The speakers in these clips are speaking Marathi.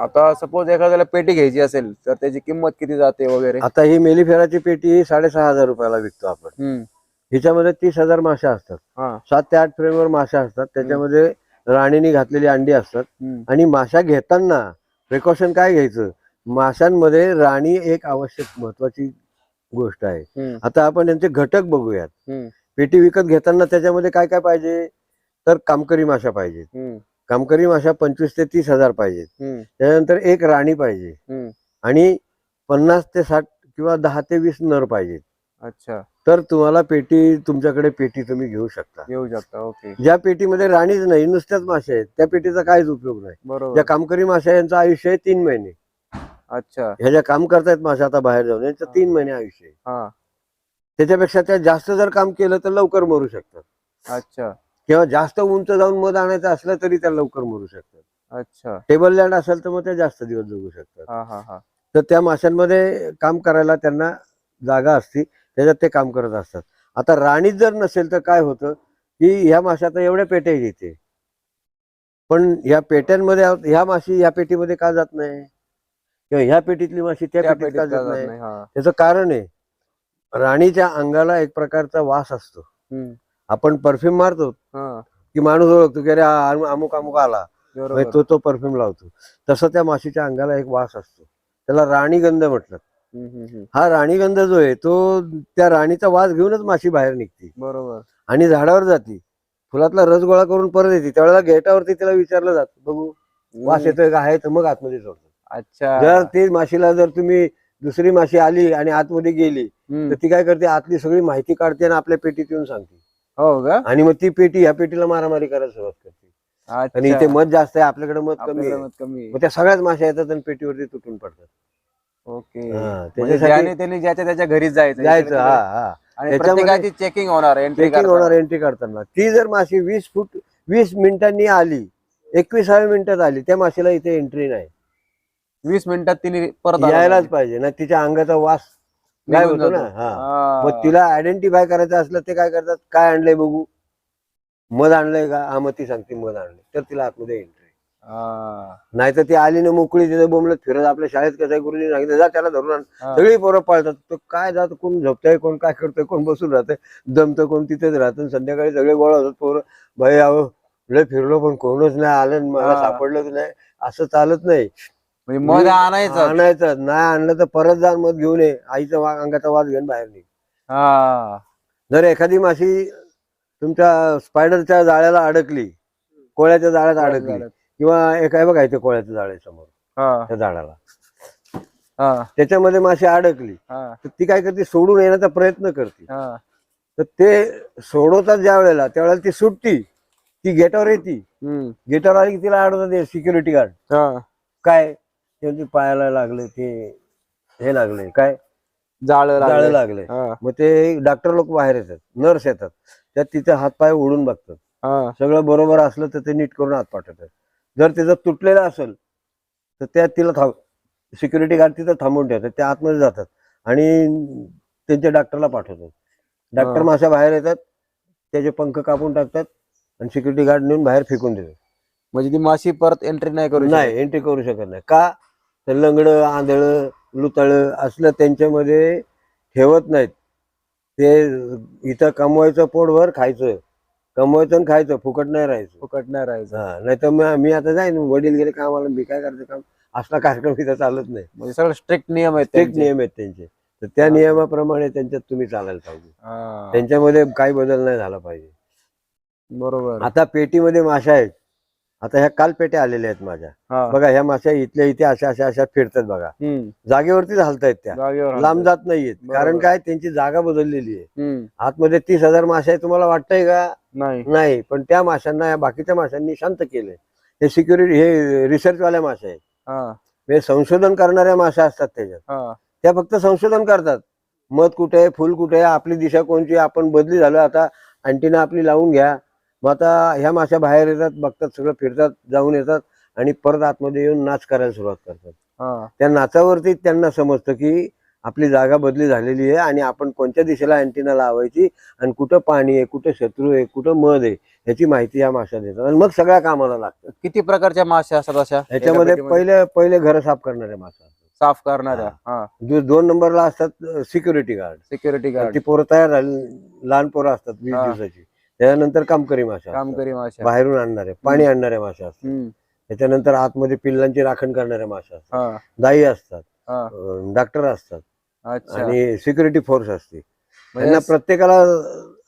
आता सपोज एखाद्याला पेटी घ्यायची असेल तर त्याची किंमत किती जाते वगैरे? आता ही मेलिफेराची पेटी साडेसहा हजार रुपयाला विकतो आपण. हम्म. हिच्यामध्ये तीस हजार माशा असतात. हा. सात ते आठ फ्रेमवर माशा असतात. त्याच्यामध्ये राणीने घातलेली अंडी असतात. हम्म. आणि माशा घेताना प्रिकॉशन काय घ्यायचं? माशांमध्ये राणी एक आवश्यक महत्वाची गोष्ट आहे. हम्म. आता आपण यांचे घटक बघूयात. हम्म. पेटी विकत घेताना त्याच्यामध्ये काय काय पाहिजे? तर कामकरी माशा पाहिजेत. हम्म. कामकरी माशा पंचवीस ते तीस हजार पाहिजेत. त्यानंतर एक राणी पाहिजे. आणि पन्नास ते साठ किंवा दहा ते वीस नर पाहिजेत अच्छा. तर तुम्हाला पेटी तुमच्याकडे पेटी तुम्ही घेऊ शकता. येऊ शकता ओके. ज्या पेटीमध्ये राणीच नाही नुसत्याच मासे आहेत त्या पेटीचा काहीच उपयोग नाही. बरोबर. ज्या कामकरी माशा यांचं आयुष्य आहे तीन महिने. अच्छा. ह्या ज्या काम करतायत माशा आता बाहेर जाऊन यांचं. तीन महिने आयुष्य आहे. त्याच्यापेक्षा त्या जास्त जर काम केलं तर लवकर मरू शकतात. अच्छा. किंवा जास्त उंच जाऊन मध आणायचं असलं तरी त्या लवकर मरू शकतात. अच्छा. टेबल लँड असेल तर मग त्या जास्त दिवस जगू शकतात. हा हा हा. तर त्या माशांमध्ये काम करायला त्यांना जागा असती त्याच्यात ते काम करत असतात. आता राणीच जर नसेल तर काय होतं की ह्या माशा तर एवढ्या पेट्या येते पण ह्या पेट्यांमध्ये ह्या माशी ह्या पेटीमध्ये का जात नाही? किंवा ह्या पेटीतली माशी त्या पेटीत का जात नाही? हा. त्याचं कारण आहे राणीच्या अंगाला एक प्रकारचा वास असतो. आपण परफ्यूम मारतो. हा. की माणूस ओळखतो की अरे हा अमु- अमुक अमुक आला. बरोबर. म्हणजे तो तो परफ्यूम लावतो. तसं त्या माशीच्या अंगाला एक वास असतो. त्याला राणीगंध म्हटलं. हम्म, हम्म, हम्म. हा राणीगंध जो आहे तो त्या राणीचा वास घेऊनच माशी बाहेर निघते. बरोबर. आणि झाडावर जाते. फुलातला रस गोळा करून परत येते. त्यावेळेला गेटावरती तिला विचारलं जातं. बघू वास हम्म. येतोय का? आहे तर मग आतमध्ये सोडतो. अच्छा. जर ती माशीला जर तुम्ही दुसरी माशी आली आणि आतमध्ये गेली हम्म. तर ती काय करते? आतली सगळी माहिती काढते आणि आपल्या पेटीत येऊन सांगते. हो का? आणि मग ती पेटी ह्या पेटीला मारामारी करायला सुरुवात करते. आणि इथे मध जास्त आहे आपल्याकडे कमी आहे. मत कमी आहे. मग त्या सगळ्याच माश्या येतात आणि पेटीवरती तुटून पडतात. ओके. हा, म्हणजे त्याच्यासाठी- त्यांनी ज्याच्या त्याच्या घरी जायचं जायचं हा. हा. आणि त्याच्यामध्ये- प्रत्येकाची चेकिंग होणार एंट्री चेकिंग होणार एंट्री करताना ती जर माशी वीस फूट वीस मिनिटांनी आली एकविसाव्या मिनिटात आली त्या माशीला इथे एंट्री नाही. वीस मिनिटात तिने परत आलं यायलाच पाहिजे. पाहिजे ना तिच्या अंगाचा वास काय निघून होतो ना जातो. हा. हा. मग तिला आयडेंटिफाय करायचं असलं ते काय करतात? काय आणलंय बघू? मध आणलंय का? हा मग ती सांगते मध आणलंय. तर तिला आतमध्ये एंट्री हा. नाही तर ती आली ना मोकळी तिथे बोंबलत फिरत आपल्या शाळेत कसं आहे गुरुजी सांगितलं जा त्याला धरून आण. हा. सगळी पोरं पळतात. तो काय जात कोण झोपतंय कोण काय करतोय कोण बसून राहतंय दमतं कोण तिथेच राहतं. संध्याकाळी सगळे गोळा होतात पोरं. भाई अहो लय फिरलो पण कोणच नाही आलं आणि मला हा. सापडलंच नाही. असं चालत नाही. म्हणजे मध आणायचं. आणायचं. नाही आणलं तर परत जाऊन मग घेऊन ये. आईचा वा अंगाचा वास घेऊन बाहेर निघ. हा. जर एखादी माशी तुमच्या स्पायडरच्या जाळ्याला अडकली कोळ्याच्या जाळ्यात अडकली किंवा एक आहे बघा इथे कोळ्याचं जाळ आहे समोर हा. त्या झाडाला. हा. त्याच्यामध्ये माशी अडकली हा. तर ती काय करते? सोडून येण्याचा प्रयत्न करते. हा. तर ते सोडवतात ज्या वेळेला त्यावेळेला ती सुटती. ती गेटावर येते. हम्म. गेटावर आली की तिला अडवतात सिक्युरिटी गार्ड हा. काय? त्यांची पायाला लागले ते हे लागले काय? जाळं जाळं लागलं. मग ते डॉक्टर लोक बाहेर येतात नर्स येतात त्यात तिचे हातपाय ओढून बघतात. सगळं बरोबर असलं तर ते नीट करून हात पाठवतात. जर त्याचं तुटलेलं असेल तर त्यात तिला थांब सिक्युरिटी गार्ड तिथं थांबवून ठेवतात ते आतमध्ये जातात आणि त्यांच्या डॉक्टरला पाठवतात. डॉक्टर. माशा बाहेर येतात त्याचे पंख कापून टाकतात आणि सिक्युरिटी गार्ड नेऊन बाहेर फेकून देतात. म्हणजे ती माशी परत एंट्री नाही करू नाही एंट्री करू शकत नाही. का? तर लंगडं आंधळं लुतळं असलं त्यांच्यामध्ये ठेवत नाहीत. ते इथं कमवायचं पोटभर खायचं. कमवायचं आणि खायचं फुकट नाही राहायचं. फुकट नाही राहायचं. हा नाही तर मग मी आता जाईन वडील गेले कामाला मी काय करते काम? असला कार्यक्रम इथं चालत नाही. म्हणजे सगळं स्ट्रिक्ट नियम आहेत त्यांचे. नियम आहेत त्यांचे. तर त्या हा. नियमाप्रमाणे त्यांच्यात तुम्ही चालायला पाहिजे. हा. त्यांच्यामध्ये काही बदल नाही झाला पाहिजे. बरोबर. आता पेटीमध्ये माशा आहेत. आता ह्या काल पेट्या आलेल्या आहेत माझ्या. बघा ह्या माशा इथल्या इथे अशा अशा अशा फिरतात बघा. जागेवरतीच हलतायत त्या. लांब. जात नाहीयेत. कारण काय? त्यांची जागा बदललेली आहे. आतमध्ये तीस हजार माशा आहे तुम्हाला वाटतंय का? नाही. पण त्या माशांना या बाकीच्या माशांनी शांत केलंय. हे सिक्युरिटी हे रिसर्चवाल्या माशा आहेत. हा. संशोधन करणाऱ्या माशा असतात त्याच्यात. त्या फक्त संशोधन करतात. मध कुठे आहे फुल कुठे आहे आपली दिशा कोणची आपण बदली झालो आता अँटीना आपली लावून घ्या. मग आता ह्या माशा बाहेर येतात बघतात सगळं फिरतात जाऊन येतात आणि परत आतमध्ये येऊन नाच करायला सुरुवात करतात. हा. त्या नाचावरती त्यांना समजतं की आपली जागा बदली झालेली आहे आणि आपण कोणत्या दिशेला अँटिना लावायची आणि कुठं पाणी आहे कुठं शत्रू आहे कुठं मध आहे याची माहिती या माशा देतात. आणि मग सगळ्या कामाला लागतात. किती प्रकारच्या माश्या असतात अशा? एका याच्यामध्ये पेटीमध्ये? पहिले पहिले घर साफ करणारे मासा असतात. साफ करणाऱ्या हा. दो- दोन नंबरला असतात सिक्युरिटी गार्ड सिक्युरिटी गार्ड ती पोरं तयार झाली लहान पोरं असतात वीस हा. दिवसाची. त्याच्यानंतर कामकरी माशा काम असतात. करी माश्या बाहेरून आणणारे पाणी आणणाऱ्या माशा असतात. त्याच्यानंतर आतमध्ये पिल्लांची राखण करणाऱ्या माशा असतात. दाई असतात. डॉक्टर असतात. अच्छा. आणि सिक्युरिटी फोर्स असते. म्हणजे त्यांना प्रत्येकाला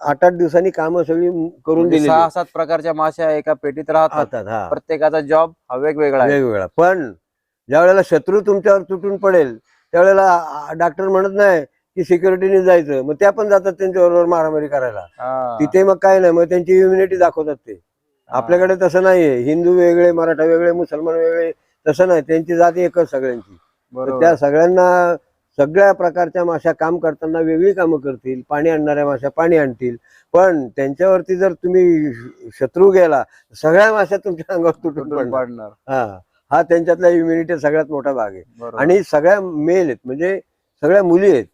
आठ आठ दिवसांनी कामं सगळी करून म्हणजे दिली सहा सात प्रकारच्या माश्या एका पेटीत राहतात. प्रत्येकाचा जॉब हा वेगवेगळा वेगवेगळा. पण ज्या वेळेला शत्रू तुमच्यावर तुटून पडेल त्यावेळेला डॉक्टर म्हणत नाही की सिक्युरिटीने जायचं. मग त्या पण जातात त्यांच्याबरोबर मारामारी करायला. तिथे मग काय नाही मग त्यांची इम्युनिटी दाखवतात ते. आपल्याकडे तसं नाहीये. हिंदू वेगळे मराठा वेगळे मुसलमान वेगळे तसं नाही. त्यांची जात एकच सगळ्यांची. त्या सगळ्यांना सगळ्या प्रकारच्या माश्या काम करताना वेगळी कामं करतील. पाणी आणणाऱ्या माश्या पाणी आणतील. पण त्यांच्यावरती जर तुम्ही शत्रू गेला सगळ्या माश्या तुमच्या अंगावर तुटून पडणार. हा. हा त्यांच्यातला इम्युनिटी सगळ्यात मोठा भाग आहे. आणि सगळ्या मेल आहेत. म्हणजे सगळ्या मुली आहेत.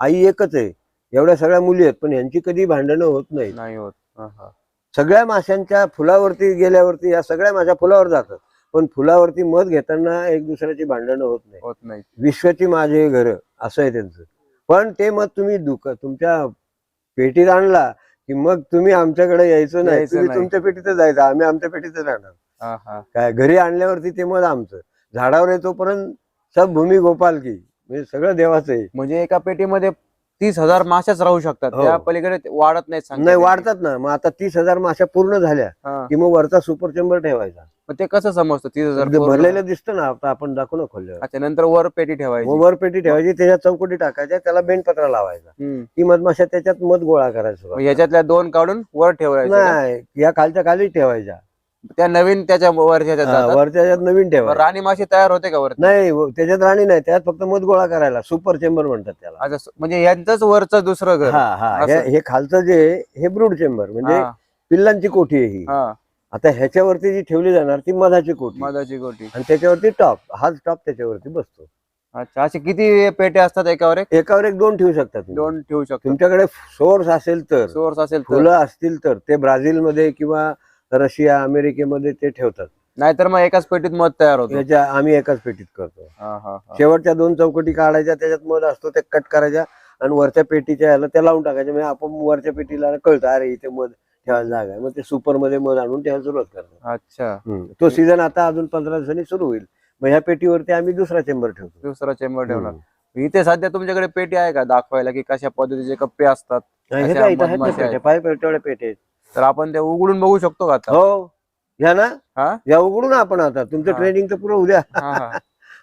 आई एकच आहे. एवढ्या सगळ्या मुली आहेत पण यांची कधी भांडणं होत नाही होत. हा, हा. सगळ्या माशांच्या फुलावरती गेल्यावरती या सगळ्या माश्या फुलावर जातात. पण फुलावरती मध घेताना एक दुसऱ्याची भांडणं होत नाही होत नाही विश्वाची माझे घर असं आहे त्यांचं. पण ते मग तुम्ही दुख तुमच्या पेटीत आणला की मग तुम्ही आमच्याकडे यायचं नाही. यायचं तुम्ही नाही. तुमच्या पेटीतच जायचं. आम्ही आमच्या पेटीतच राहणार. हा, हा. काय घरी आणल्यावरती ते मध आमचं. झाडावर येतोपर्यंत सब भूमी गोपाल की. म्हणजे सगळं देवाचं आहे म्हणजे एका पेटीमध्ये तीस हजार माशाच राहू शकतात हो. त्या पलीकडे ते वाढत नाहीत नाही येत. वाढतात ना मग आता तीस हजार माशा पूर्ण झाल्या हा. की मग वरचा सुपर चेंबर ठेवायचा मग ते कसं समजतं तीस हजार ते पूर्ण? भरलेलं दिसतं ना आता आपण दाखवू ना अच्छा नंतर वर पेटी ठेवायची मग वर पेटी ठेवायची त्याच्यात चौकटी टाकायच्या त्याला बेंडपत्रा लावायचा हम्म. ती मधमाशा त्याच्यात मध गोळा करायचा मग याच्यातल्या दोन काढून वर ठेवायचे का? नाही या खालच्या खाली ठेवायच्या त्या नवीन त्याच्या वरच्या हा, जातात. वरच्या नवीन ठेवायचं राणी माशी तयार होते का वर नाही व- त्याच्यात राणी नाही त्यात फक्त मध गोळा करायला सुपर चेंबर म्हणतात त्याला. अच्छा स- म्हणजे यांचंच वरचं दुसरं घर. हा हा असं. हे हे खालचं जे आहे, हे ब्रूड चेंबर म्हणजे हा, पिल्लांची कोठी आहे ही. हा. आता ह्याच्यावरती जी ठेवली जाणार ती मधाची कोठी. मधाची गोटी आणि त्याच्यावरती टॉप हाच टॉप त्याच्यावरती बसतो. अच्छा असे किती पेटे असतात एकावर एक? एकावर एक दोन ठेवू शकता तुम्ही. दोन ठेवू शकतो. तुमच्याकडे सोर्स असेल तर सोर्स असेल तर. फुलं असतील तर ते ब्राझीलमध्ये किंवा रशिया अमेरिकेमध्ये ते ठेवतात. नाहीतर मग एकाच पेटीत मध तयार होतो. याच्या आम्ही एकाच पेटीत करतो. हा, हा, हा. शेवटच्या दोन चौकटी काढायच्या त्याच्यात मध असतो ते कट करायच्या आणि वरच्या पेटीच्या याला त्या लावून टाकायच्या म्हणजे आपण वरच्या पेटीला कळतं अरे इथे मध ठेवायला जागा आहे. मग ते सुपरमध्ये मध आणून ठेवायला सुरुवात करतो अच्छा. हम्म. तो सीझन आता अजून पंधरा दिवसांनी सुरू होईल. मग ह्या पेटीवरती आम्ही दुसरा चेंबर ठेवतो. दुसरा चेंबर हम्म. इथे सध्या तुमच्याकडे पेटी आहे का दाखवायला की कशा पद्धतीचे कप्पे असतात? आणि हे अशा काय इथं आहेत ना मधमाशा पेट्या, आहेत. पाय पेट्या पेटे आहेत. तर आपण ते उघडून बघू शकतो का आता? हो. या ना? हा? या उघडू ना आपण आता. तुमचं. ट्रेनिंग तर पुरं उद्या. हा, हा.